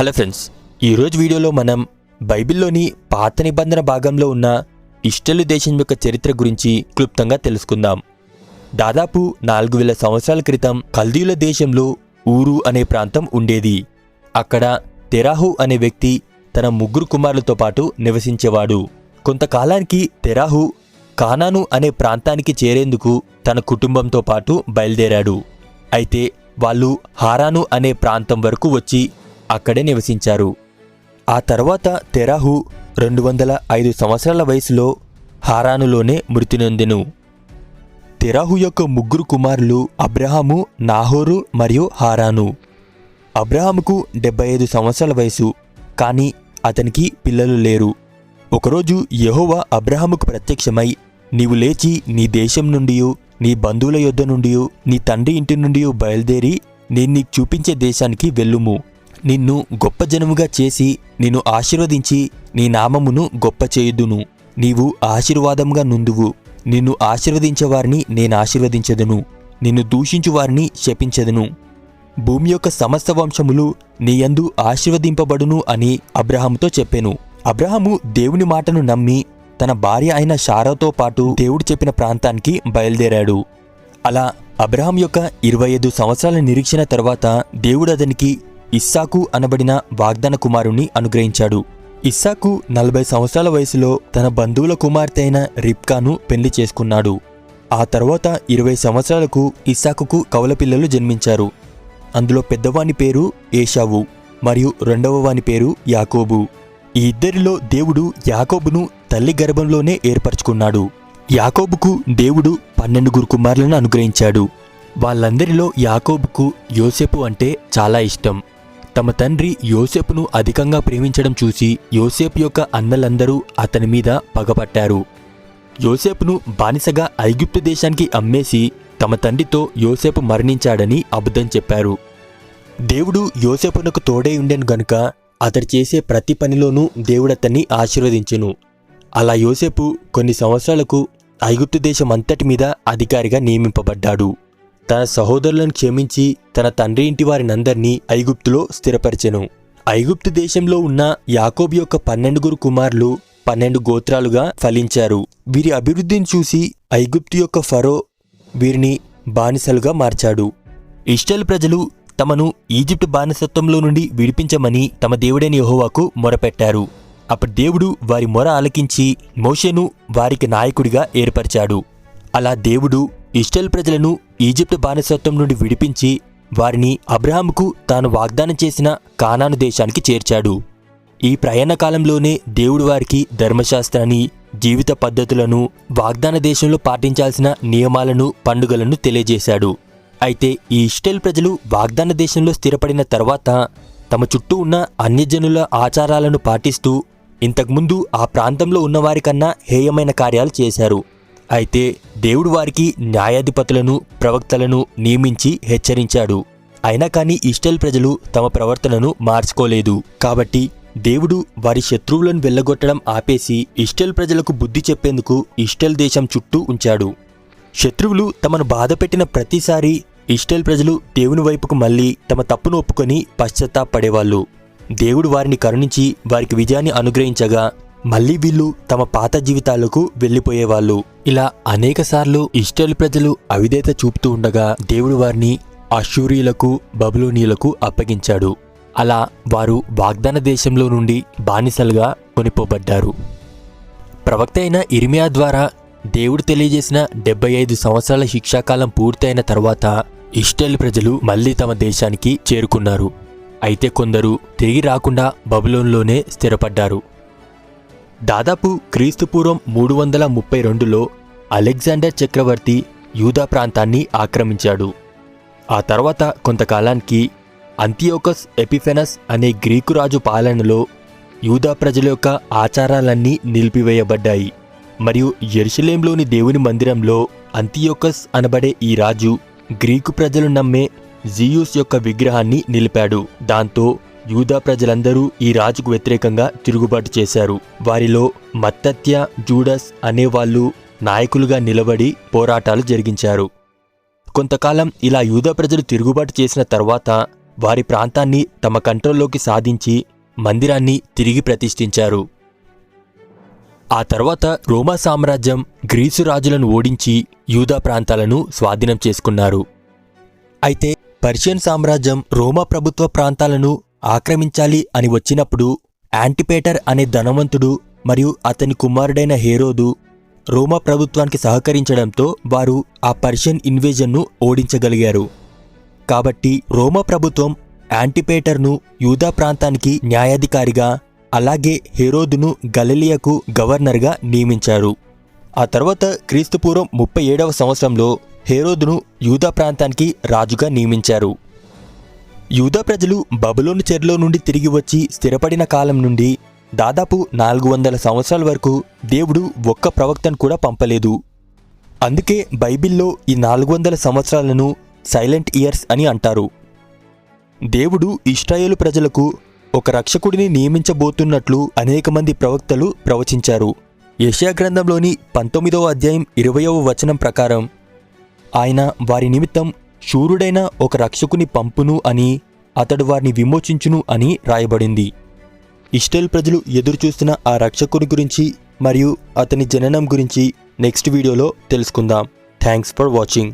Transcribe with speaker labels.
Speaker 1: Hello friends ఈరోజు వీడియోలో మనం బైబిల్లోని పాత నిబంధన భాగంలో ఉన్న ఇష్టలు దేశం యొక్క చరిత్ర గురించి క్లుప్తంగా తెలుసుకుందాం. దాదాపు నాలుగు వేల సంవత్సరాల క్రితం కల్దీయుల దేశంలో ఊరు అనే ప్రాంతం ఉండేది. అక్కడ తెరాహు అనే వ్యక్తి తన ముగ్గురు కుమారులతో పాటు నివసించేవాడు. కొంతకాలానికి తెరాహు కానాను అనే ప్రాంతానికి చేరేందుకు తన కుటుంబంతో పాటు బయలుదేరాడు. అయితే వాళ్ళు హారాను అనే ప్రాంతం వరకు వచ్చి అక్కడే నివసించారు. ఆ తర్వాత తెరాహు రెండు వందల ఐదు సంవత్సరాల వయసులో హారానులోనే మృతి నొందెను. తెరాహు యొక్క ముగ్గురు కుమారులు అబ్రహాము నాహోరు మరియు హారాను. అబ్రహాముకు డెబ్బై ఐదు సంవత్సరాల వయసు కానీ అతనికి పిల్లలు లేరు. ఒకరోజు యహోవా అబ్రహాముకు ప్రత్యక్షమై నీవు లేచి నీ దేశం నుండి నీ బంధువుల యొద్ద నుండి నీ తండ్రి ఇంటి నుండి బయలుదేరి నేను నీకు చూపించే దేశానికి వెళ్ళుము. నిన్ను గొప్ప జనముగా చేసి నిన్ను ఆశీర్వదించి నీ నామమును గొప్ప చేయుదును. నీవు ఆశీర్వాదముగా నుందువు. నిన్ను ఆశీర్వదించే వారిని నేను ఆశీర్వదించదును. నిన్ను దూషించు వారిని శపించదును. భూమి యొక్క సమస్త వంశములు నీయందు ఆశీర్వదింపబడును అని అబ్రహాముతో చెప్పాను. అబ్రహాము దేవుని మాటను నమ్మి తన భార్య అయిన షారాతో పాటు దేవుడు చెప్పిన ప్రాంతానికి బయలుదేరాడు. అలా అబ్రహాం యొక్క ఇరవై ఐదు సంవత్సరాల నిరీక్షణ తర్వాత దేవుడు అతనికి ఇస్సాకు అనబడిన వాగ్దాన కుమారుణ్ణి అనుగ్రహించాడు. ఇస్సాకు నలభై సంవత్సరాల వయసులో తన బంధువుల కుమార్తె అయిన రిప్కాను పెళ్ళి చేసుకున్నాడు. ఆ తర్వాత ఇరవై సంవత్సరాలకు ఇస్సాకుకు కవల పిల్లలు జన్మించారు. అందులో పెద్దవాని పేరు ఏషావు మరియు రెండవ వాని పేరు యాకోబు. ఈ ఇద్దరిలో దేవుడు యాకోబును తల్లి గర్భంలోనే ఏర్పరచుకున్నాడు. యాకోబుకు దేవుడు పన్నెండుగురు కుమారులను అనుగ్రహించాడు. వాళ్ళందరిలో యాకోబుకు యోసేపు అంటే చాలా ఇష్టం. తమ తండ్రి యోసేపును అధికంగా ప్రేమించడం చూసి యోసేపు యొక్క అన్నలందరూ అతని మీద పగపట్టారు. యోసేపును బానిసగా ఐగుప్తు దేశానికి అమ్మేసి తమ తండ్రితో యోసేపు మరణించాడని అబద్ధం చెప్పారు. దేవుడు యోసేపునకు తోడై ఉండెను గనుక అతడు చేసే ప్రతి పనిలోనూ దేవుడతన్ని ఆశీర్వదించును. అలా యోసేపు కొన్ని సంవత్సరాలకు ఐగుప్తు దేశం అంతటి మీద అధికారిగా నియమింపబడ్డాడు. తన సహోదరులను క్షమించి తన తండ్రి ఇంటి వారినందరినీ ఐగుప్తులో స్థిరపరిచెను. ఐగుప్తు దేశంలో ఉన్న యాకోబు యొక్క పన్నెండుగురు కుమారులు పన్నెండు గోత్రాలుగా ఫలించారు. వీరి అభివృద్ధిని చూసి ఐగుప్తు యొక్క ఫరో వీరిని బానిసలుగా మార్చాడు. ఇస్రాయేల్ ప్రజలు తమను ఈజిప్ట్ బానిసత్వంలో నుండి విడిపించమని తమ దేవుడైన యహోవాకు మొరపెట్టారు. అప్పుడు దేవుడు వారి మొర ఆలకించి మోషేను వారికి నాయకుడిగా ఏర్పరిచాడు. అలా దేవుడు ఇస్రాయేల్ ప్రజలను ఈజిప్ట్ బానిసత్వం నుండి విడిపించి వారిని అబ్రహాంకు తాను వాగ్దానం చేసిన కానాను దేశానికి చేర్చాడు. ఈ ప్రయాణ కాలంలోనే దేవుడు వారికి ధర్మశాస్త్రాన్ని జీవిత పద్ధతులను వాగ్దాన దేశంలో పాటించాల్సిన నియమాలను పండుగలను తెలియజేశాడు. అయితే ఈ ఇస్రాయేల్ ప్రజలు వాగ్దాన దేశంలో స్థిరపడిన తర్వాత తమ చుట్టూ ఉన్న అన్యజనుల ఆచారాలను పాటిస్తూ ఇంతకుముందు ఆ ప్రాంతంలో ఉన్నవారికన్నా హేయమైన కార్యాలు చేశారు. అయితే దేవుడు వారికి న్యాయాధిపతులను ప్రవక్తలను నియమించి హెచ్చరించాడు. అయినా కానీ ఇస్రాయేల్ ప్రజలు తమ ప్రవర్తనను మార్చుకోలేదు. కాబట్టి దేవుడు వారి శత్రువులను వెళ్ళగొట్టడం ఆపేసి ఇస్రాయేల్ ప్రజలకు బుద్ధి చెప్పేందుకు ఇస్రాయేల్ దేశం చుట్టూ ఉంచాడు. శత్రువులు తమను బాధపెట్టిన ప్రతిసారి ఇస్రాయేల్ ప్రజలు దేవుని వైపుకు మళ్ళీ తమ తప్పును ఒప్పుకొని పశ్చాత్తాపడేవాళ్ళు. దేవుడు వారిని కరుణించి వారికి విజయాన్ని అనుగ్రహించగా మళ్ళీ వీళ్ళు తమ పాత జీవితాలకు వెళ్ళిపోయేవాళ్ళు. ఇలా అనేకసార్లు ఇస్రాయేల్ ప్రజలు అవిధేత చూపుతూ ఉండగా దేవుడు వారిని అశూరియులకు బబులోనియులకు అప్పగించాడు. అలా వారు వాగ్దాన దేశంలో నుండి బానిసలుగా కొనిపోబడ్డారు. ప్రవక్త అయిన ఇర్మియా ద్వారా దేవుడు తెలియజేసిన డెబ్బై ఐదు సంవత్సరాల శిక్షాకాలం పూర్తయిన తర్వాత ఇస్రాయేల్ ప్రజలు మళ్ళీ తమ దేశానికి చేరుకున్నారు. అయితే కొందరు తిరిగి రాకుండా బబులోన్లోనే స్థిరపడ్డారు. దాదాపు క్రీస్తుపూర్వం మూడు వందల ముప్పై రెండులో అలెగ్జాండర్ చక్రవర్తి యూదా ప్రాంతాన్ని ఆక్రమించాడు. ఆ తర్వాత కొంతకాలానికి అంతియోకస్ ఎపిఫెనస్ అనే గ్రీకు రాజు పాలనలో యూదా ప్రజల యొక్క ఆచారాలన్నీ నిలిపివేయబడ్డాయి. మరియు యెరూషలేంలోని దేవుని మందిరంలో అంతియోకస్ అనబడే ఈ రాజు గ్రీకు ప్రజలు నమ్మే జియూస్ యొక్క విగ్రహాన్ని నిలిపాడు. దాంతో యూదా ప్రజలందరూ ఈ రాజుకు వ్యతిరేకంగా తిరుగుబాటు చేశారు. వారిలో మత్తత్య జూడస్ అనేవాళ్ళు నాయకులుగా నిలబడి పోరాటాలు జరిగించారు. కొంతకాలం ఇలా యూదా ప్రజలు తిరుగుబాటు చేసిన తర్వాత వారి ప్రాంతాన్ని తమ కంట్రోల్లోకి సాధించి మందిరాన్ని తిరిగి ప్రతిష్ఠించారు. ఆ తర్వాత రోమా సామ్రాజ్యం గ్రీసు రాజులను ఓడించి యూదా ప్రాంతాలను స్వాధీనం చేసుకున్నారు. అయితే పర్షియన్ సామ్రాజ్యం రోమా ప్రభుత్వ ప్రాంతాలను ఆక్రమించాలి అని వచ్చినప్పుడు యాంటిపేటర్ అనే ధనవంతుడు మరియు అతని కుమారుడైన హేరోదు రోమా ప్రభుత్వానికి సహకరించడంతో వారు ఆ పర్షియన్ ఇన్వేజన్ను ఓడించగలిగారు. కాబట్టి రోమా ప్రభుత్వం యాంటిపేటర్ను యూదా ప్రాంతానికి న్యాయాధికారిగా అలాగే హెరోదును గలలియకు గవర్నర్గా నియమించారు. ఆ తర్వాత క్రీస్తుపూర్వం ముప్పై ఏడవ సంవత్సరంలో హేరోదును యూదా ప్రాంతానికి రాజుగా నియమించారు. యూదా ప్రజలు బబులోను చెరలో నుండి తిరిగి వచ్చి స్థిరపడిన కాలం నుండి దాదాపు నాలుగు వందల సంవత్సరాల వరకు దేవుడు ఒక్క ప్రవక్తను కూడా పంపలేదు. అందుకే బైబిల్లో ఈ నాలుగు వందల సంవత్సరాలను సైలెంట్ ఇయర్స్ అని అంటారు. దేవుడు ఇస్రాయేలు ప్రజలకు ఒక రక్షకుడిని నియమించబోతున్నట్లు అనేక మంది ప్రవక్తలు ప్రవచించారు. యషియా గ్రంథంలోని పంతొమ్మిదవ అధ్యాయం ఇరవయవ వచనం ప్రకారం ఆయన వారి నిమిత్తం శూరుడైన ఒక రక్షకుని పంపును అని అతడు వారిని విమోచించును అని రాయబడింది. ఇస్టేల్ ప్రజలు ఎదురుచూస్తున్న ఆ రక్షకుని గురించి మరియు అతని జననం గురించి నెక్స్ట్ వీడియోలో తెలుసుకుందాం. Thanks for watching.